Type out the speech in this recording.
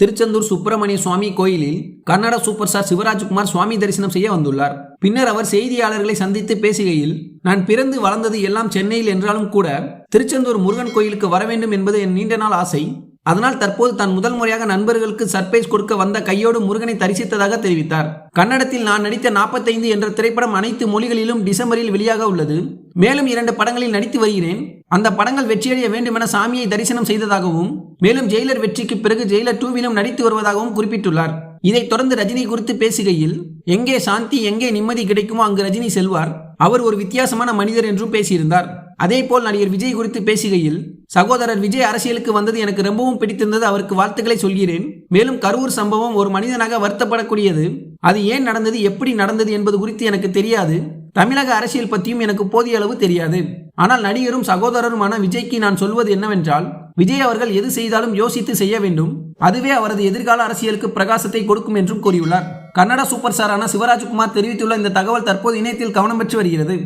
திருச்செந்தூர் சுப்பிரமணிய சுவாமி கோயிலில் Kannada super star Shivarajkumar சுவாமி தரிசனம் செய்ய வந்துள்ளார். பின்னர் அவர் செய்தியாளர்களை சந்தித்து பேசுகையில் நான் பிறந்து வளர்ந்தது எல்லாம் சென்னையில் என்றாலும் கூட திருச்செந்தூர் முருகன் கோயிலுக்கு வர வேண்டும் என்பது என் நீண்ட நாள் ஆசை. அதனால் தற்போது தான் முதல் முறையாக நண்பர்களுக்கு சர்ப்ரைஸ் கொடுக்க வந்த கையோடு முருகனை தரிசித்ததாக தெரிவித்தார். கன்னடத்தில் நான் நடித்த 45 என்ற திரைப்படம் அனைத்து மொழிகளிலும் டிசம்பரில் வெளியாக உள்ளது. மேலும் இரண்டு படங்களில் நடித்து வருகிறேன். அந்த படங்கள் வெற்றியடைய வேண்டுமென சாமியை தரிசனம் செய்ததாகவும் மேலும் ஜெயிலர் வெற்றிக்கு பிறகு ஜெயிலர் டூவிலும் நடித்து வருவதாகவும் குறிப்பிட்டுள்ளார். இதைத் தொடர்ந்து ரஜினி குறித்து பேசுகையில் எங்கே சாந்தி எங்கே நிம்மதி கிடைக்குமோ அங்கு ரஜினி செல்வார். அவர் ஒரு வித்தியாசமான மனிதர் என்றும் பேசியிருந்தார். அதேபோல் நடிகர் விஜய் குறித்து பேசுகையில் சகோதரர் விஜய் அரசியலுக்கு வந்தது எனக்கு ரொம்பவும் பிடித்திருந்தது. அவருக்கு வாழ்த்துக்களை சொல்கிறேன். மேலும் கரூர் சம்பவம் ஒரு மனிதனாக வருத்தப்படக்கூடியது. அது ஏன் நடந்தது எப்படி நடந்தது என்பது குறித்து எனக்கு தெரியாது. தமிழக அரசியல் பற்றியும் எனக்கு போதிய அளவு தெரியாது. ஆனால் நடிகரும் சகோதரருமான விஜய்க்கு நான் சொல்வது என்னவென்றால் விஜய் அவர்கள் எது செய்தாலும் யோசித்து செய்ய வேண்டும். அதுவே அவரது எதிர்கால அரசியலுக்கு பிரகாசத்தை கொடுக்கும் என்றும் கூறியுள்ளார். கன்னட சூப்பர் ஸ்டாரான சிவராஜ்குமார் தெரிவித்துள்ள இந்த தகவல் தற்போது இணையத்தில் கவனம் பெற்று வருகிறது.